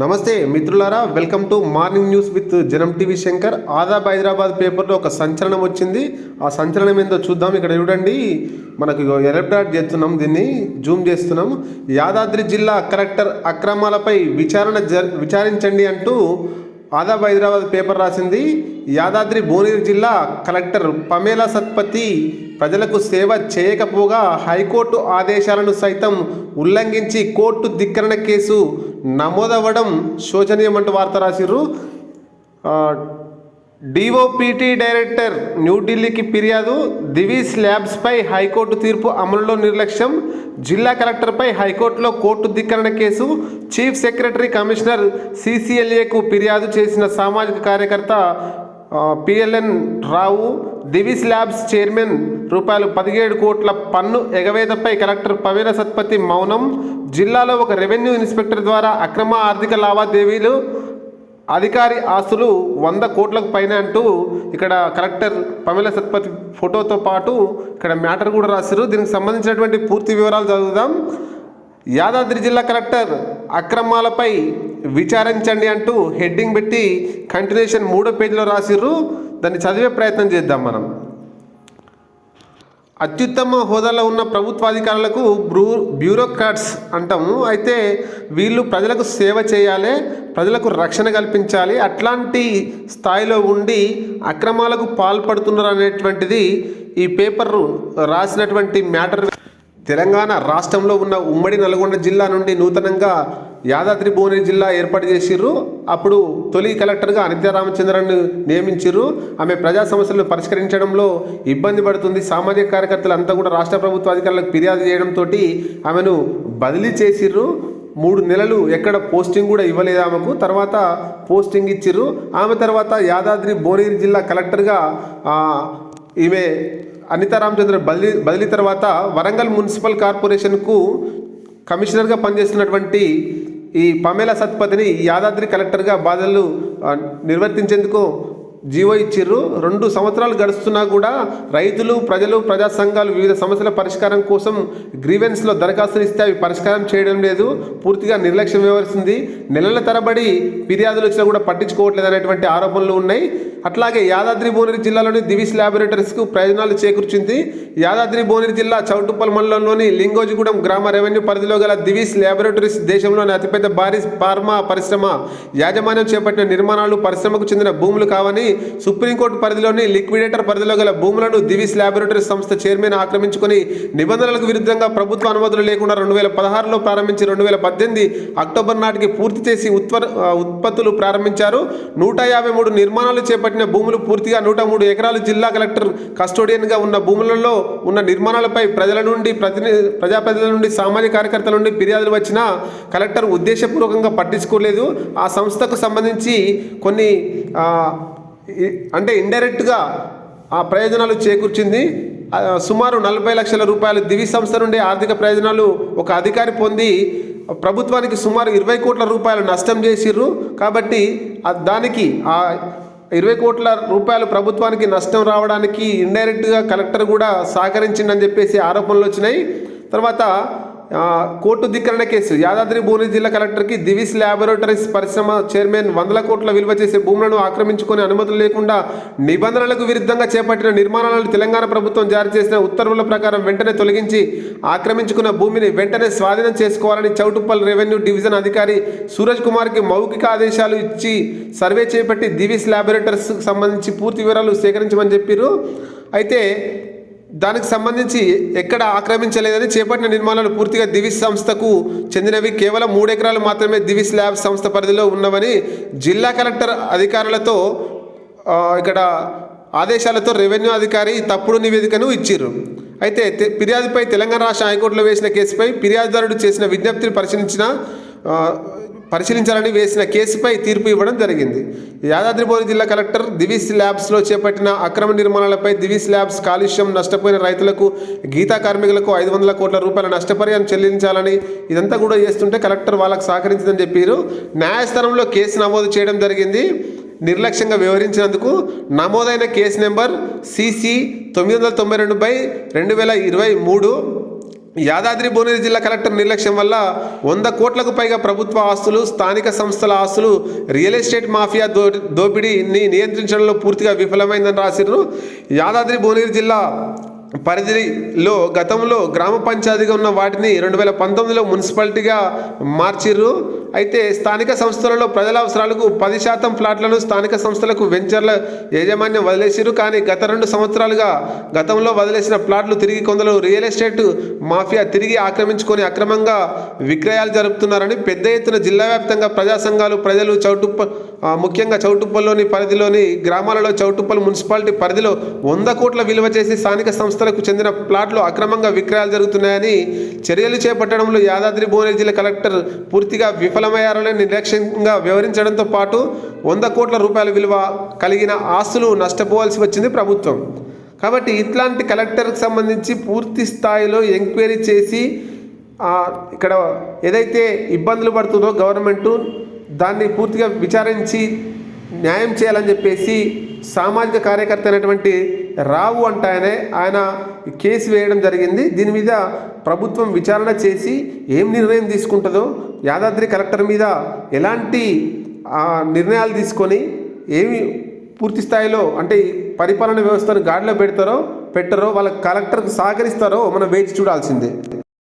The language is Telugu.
నమస్తే మిత్రులారా welcome to morning news with Janam TV Shankar. Aadab Hyderabad పేపర్లో ఒక సంచలనం వచ్చింది. ఆ సంచలనం ఏందో చూద్దాం. ఇక్కడ చూడండి మనకు ఎలక్ట్రాట్ చేస్తున్నాం దీన్ని జూమ్ చేస్తున్నాం. యాదాద్రి జిల్లా కలెక్టర్ అక్రమాలపై విచారణ జ విచారించండి అంటూ ఆదాబ్ హైదరాబాద్ పేపర్ రాసింది. యాదాద్రి భువనగిరి జిల్లా కలెక్టర్ పమేలా సత్పతి ప్రజలకు సేవ చేయకపోగా హైకోర్టు ఆదేశాలను సైతం ఉల్లంఘించి కోర్టు ధిక్కరణ కేసు నమోదవ్వడం శోచనీయమంటూ వార్త రాసిర్రు. ఆ, డిఓపిటి డైరెక్టర్ న్యూఢిల్లీకి ఫిర్యాదు దివీస్ ల్యాబ్స్పై హైకోర్టు తీర్పు అమలులో నిర్లక్ష్యం జిల్లా కలెక్టర్పై హైకోర్టులో కోర్టు ధిక్కరణ కేసు చీఫ్ సెక్రటరీ కమిషనర్ సిసిఎల్ఏకు ఫిర్యాదు చేసిన సామాజిక కార్యకర్త PLN Rao Divis labs chairman రూపాయలు పదిహేడు కోట్ల పన్ను ఎగవేతపై కలెక్టర్ పవేల సత్పతి మౌనం. జిల్లాలో ఒక రెవెన్యూ ఇన్స్పెక్టర్ ద్వారా అక్రమ ఆర్థిక లావాదేవీలు అధికారి ఆస్తులు వంద కోట్లకు పైన అంటూ ఇక్కడ కలెక్టర్ పమేల సత్పతి ఫోటోతో పాటు ఇక్కడ మ్యాటర్ కూడా రాశారు. దీనికి సంబంధించినటువంటి పూర్తి వివరాలు చదువుదాం. యాదాద్రి జిల్లా కలెక్టర్ అక్రమాలపై విచారించండి అంటూ హెడ్డింగ్ పెట్టి కంటిన్యూషన్ మూడో పేజీలో రాసిర్రు. దాన్ని చదివే ప్రయత్నం చేద్దాం మనం. అత్యుత్తమ హోదాలో ఉన్న ప్రభుత్వాధికారులకు బ్రూ బ్యూరోక్రాట్స్ అంటాము. అయితే వీళ్ళు ప్రజలకు సేవ చేయాలి ప్రజలకు రక్షణ కల్పించాలి అట్లాంటి స్థాయిలో ఉండి అక్రమాలకు పాల్పడుతున్నారు అనేటువంటిది ఈ పేపర్ రాసినటువంటి మ్యాటర్. తెలంగాణ రాష్ట్రంలో ఉన్న ఉమ్మడి నల్గొండ జిల్లా నుండి నూతనంగా యాదాద్రి భువనగిరి జిల్లా ఏర్పాటు చేసిర్రు. అప్పుడు తొలి కలెక్టర్గా అనిత్య రామచంద్రన్ నియమించిర్రు. ఆమె ప్రజా సమస్యలను పరిష్కరించడంలో ఇబ్బంది పడుతుంది. సామాజిక కార్యకర్తలు అంతా కూడా రాష్ట్ర ప్రభుత్వ అధికారులకు ఫిర్యాదు చేయడంతో ఆమెను బదిలీ చేసిర్రు. మూడు నెలలు ఎక్కడ పోస్టింగ్ కూడా ఇవ్వలేదు ఆమెకు. తర్వాత పోస్టింగ్ ఇచ్చిర్రు. ఆమె తర్వాత యాదాద్రి భువనగిరి జిల్లా కలెక్టర్గా ఈమె అనితా రామచంద్ర బదిలీ బదిలీ తర్వాత వరంగల్ మున్సిపల్ కార్పొరేషన్కు కమిషనర్గా పనిచేస్తున్నటువంటి ఈ పమేల సత్పతిని యాదాద్రి కలెక్టర్గా బాధలు నిర్వర్తించేందుకు జీవో ఇచ్చిర్రు. రెండు సంవత్సరాలు గడుస్తున్నా కూడా రైతులు ప్రజలు ప్రజా సంఘాలు వివిధ సమస్యల పరిష్కారం కోసం గ్రీవెన్స్లో దరఖాస్తులు ఇస్తే అవి పరిష్కారం చేయడం లేదు. పూర్తిగా నిర్లక్ష్యం వ్యవహరిస్తుంది. నెలల తరబడి ఫిర్యాదులు వచ్చినా కూడా పట్టించుకోవట్లేదు అనేటువంటి ఆరోపణలు ఉన్నాయి. అట్లాగే యాదాద్రి భువనగిరి జిల్లాలోని దివిస్ ల్యాబొరేటరీస్కు ప్రయోజనాలు చేకూర్చింది. యాదాద్రి భువనగిరి జిల్లా చౌటుప్పల్ మండలంలోని లింగోజిగూడెం గ్రామ రెవెన్యూ పరిధిలో గల దివిస్ ల్యాబొరేటరీస్ దేశంలోని అతిపెద్ద భారీ ఫార్మా పరిశ్రమ యాజమాన్యం చేపట్టిన నిర్మాణాలు పరిశ్రమకు చెందిన భూములు కావని సుప్రీంకోర్టు పరిధిలోని లిక్విడేటర్ పరిధిలో గల భూములను దివిస్ ల్యాబొరేటరీస్ సంస్థ చైర్మన్ ఆక్రమించుకొని నిబంధనలకు విరుద్ధంగా ప్రభుత్వ అనుమతులు లేకుండా రెండు వేల పదహారులో ప్రారంభించి రెండు వేల పద్దెనిమిది అక్టోబర్ నాటికి పూర్తి చేసి ఉత్పర్ ఉత్పత్తులు ప్రారంభించారు. నూట యాభై మూడు నిర్మాణాలు చేపట్టి చేపట్టిన భూములు పూర్తిగా నూట మూడు ఎకరాలు జిల్లా కలెక్టర్ కస్టోడియన్గా ఉన్న భూములలో ఉన్న నిర్మాణాలపై ప్రజల నుండి ప్రతిని ప్రజాప్రతినిధుల నుండి సామాజిక కార్యకర్తల నుండి ఫిర్యాదులు వచ్చినా కలెక్టర్ ఉద్దేశపూర్వకంగా పట్టించుకోలేదు. ఆ సంస్థకు సంబంధించి కొన్ని అంటే ఇండైరెక్ట్గా ఆ ప్రయోజనాలు చేకూర్చింది. సుమారు నలభై లక్షల రూపాయలు దివి సంస్థ నుండి ఆర్థిక ప్రయోజనాలు ఒక అధికారి పొంది ప్రభుత్వానికి సుమారు ఇరవై కోట్ల రూపాయలు నష్టం చేసిర్రు. కాబట్టి దానికి ఆ ఇరవై కోట్ల రూపాయలు ప్రభుత్వానికి నష్టం రావడానికి ఇండైరెక్ట్గా కలెక్టర్ కూడా సహకరించిందని చెప్పేసి ఆరోపణలు వచ్చినాయి. తర్వాత కోర్టు ధిక్కరణ కేసు. యాదాద్రి భువనగిరి జిల్లా కలెక్టర్కి దివిస్ ల్యాబొరేటరీస్ పరిశ్రమ చైర్మన్ వందల కోట్ల విలువ చేసే భూములను ఆక్రమించుకొని అనుమతులు లేకుండా నిబంధనలకు విరుద్ధంగా చేపట్టిన నిర్మాణాలను తెలంగాణ ప్రభుత్వం జారీ చేసిన ఉత్తర్వుల ప్రకారం వెంటనే తొలగించి ఆక్రమించుకున్న భూమిని వెంటనే స్వాధీనం చేసుకోవాలని చౌటుప్పల్ రెవెన్యూ డివిజన్ అధికారి సూరజ్ కుమార్కి మౌఖిక ఆదేశాలు ఇచ్చి సర్వే చేపట్టి దివిస్ ల్యాబొరేటరీస్కి సంబంధించి పూర్తి వివరాలు సేకరించమని చెప్పారు అయితే దానికి సంబంధించి ఎక్కడ ఆక్రమించలేదని చేపట్టిన నిర్మాణాలు పూర్తిగా దివిస్ సంస్థకు చెందినవి. కేవలం మూడు ఎకరాలు మాత్రమే దివిస్ ల్యాబ్ సంస్థ పరిధిలో ఉన్నవని జిల్లా కలెక్టర్ అధికారులతో ఇక్కడ ఆదేశాలతో రెవెన్యూ అధికారి తప్పుడు నివేదికను ఇచ్చిర్రు అయితే ఫిర్యాదుపై తెలంగాణ రాష్ట్ర హైకోర్టులో వేసిన కేసుపై ఫిర్యాదుదారుడు చేసిన విజ్ఞప్తిని పరిశీలించిన పరిశీలించాలని వేసిన కేసుపై తీర్పు ఇవ్వడం జరిగింది. యాదాద్రి జిల్లా కలెక్టర్ దివిస్ ల్యాబ్స్లో చేపట్టిన అక్రమ నిర్మాణాలపై దివిస్ ల్యాబ్స్ కాలుష్యం నష్టపోయిన రైతులకు గీతా కార్మికులకు ఐదు వందల కోట్ల రూపాయల నష్టపరిహారం చెల్లించాలని ఇదంతా కూడా చేస్తుంటే కలెక్టర్ వాళ్ళకు సహకరించిందని చెప్పారు. న్యాయస్థానంలో కేసు నమోదు చేయడం జరిగింది. నిర్లక్ష్యంగా వ్యవహరించినందుకు నమోదైన కేసు నెంబర్ సిసి తొమ్మిది వందల తొంభై రెండు బై రెండు వేల ఇరవై మూడు యాదాద్రి భువనగిరి జిల్లా కలెక్టర్ నిర్లక్ష్యం వల్ల వంద కోట్లకు పైగా ప్రభుత్వ ఆస్తులు స్థానిక సంస్థల ఆస్తులు రియల్ ఎస్టేట్ మాఫియా దో దోపిడీని నియంత్రించడంలో పూర్తిగా విఫలమైందని రాసిరు యాదాద్రి భువనగిరి జిల్లా పరిధిలో గతంలో గ్రామ పంచాయతీగా ఉన్న వాటిని రెండు వేల పంతొమ్మిదిలో మున్సిపాలిటీగా మార్చిర్రు. అయితే స్థానిక సంస్థలలో ప్రజల అవసరాలకు పది శాతం ఫ్లాట్లను స్థానిక సంస్థలకు వెంచర్ల యాజమాన్యం వదిలేసిరు కానీ గత రెండు సంవత్సరాలుగా గతంలో వదిలేసిన ప్లాట్లు తిరిగి కొందరు రియల్ ఎస్టేట్ మాఫియా తిరిగి ఆక్రమించుకొని అక్రమంగా విక్రయాలు జరుపుతున్నారని పెద్ద ఎత్తున జిల్లా వ్యాప్తంగా ప్రజా సంఘాలు ప్రజలు చౌటుప్ప ముఖ్యంగా చౌటుప్పల్లోని పరిధిలోని గ్రామాలలో చౌటుప్పల్ మున్సిపాలిటీ పరిధిలో వంద కోట్ల విలువ చేసి స్థానిక సంస్థలకు చెందిన ప్లాట్లు అక్రమంగా విక్రయాలు జరుగుతున్నాయని చర్యలు చేపట్టడంలో యాదాద్రి భువనగిరి జిల్లా కలెక్టర్ పూర్తిగా విఫలమయ్యారని నిర్లక్ష్యంగా వివరించడంతో పాటు వంద కోట్ల రూపాయల విలువ కలిగిన ఆస్తులు నష్టపోవాల్సి వచ్చింది ప్రభుత్వం. కాబట్టి ఇట్లాంటి కలెక్టర్కి సంబంధించి పూర్తి స్థాయిలో ఎంక్వైరీ చేసి ఇక్కడ ఏదైతే ఇబ్బందులు పడుతుందో గవర్నమెంటు దాన్ని పూర్తిగా విచారించి న్యాయం చేయాలని చెప్పేసి సామాజిక కార్యకర్త అయినటువంటి రావు అంట ఆయనే ఆయన కేసు వేయడం జరిగింది. దీని మీద ప్రభుత్వం విచారణ చేసి ఏం నిర్ణయం తీసుకుంటుందో యాదాద్రి కలెక్టర్ మీద ఎలాంటి ఆ, నిర్ణయాలు తీసుకొని ఏమి పూర్తి స్థాయిలో అంటే పరిపాలన వ్యవస్థను గాడిలో పెడతారో పెట్టరో వాళ్ళ కలెక్టర్కి సహకరిస్తారో మనం వేచి చూడాల్సిందే.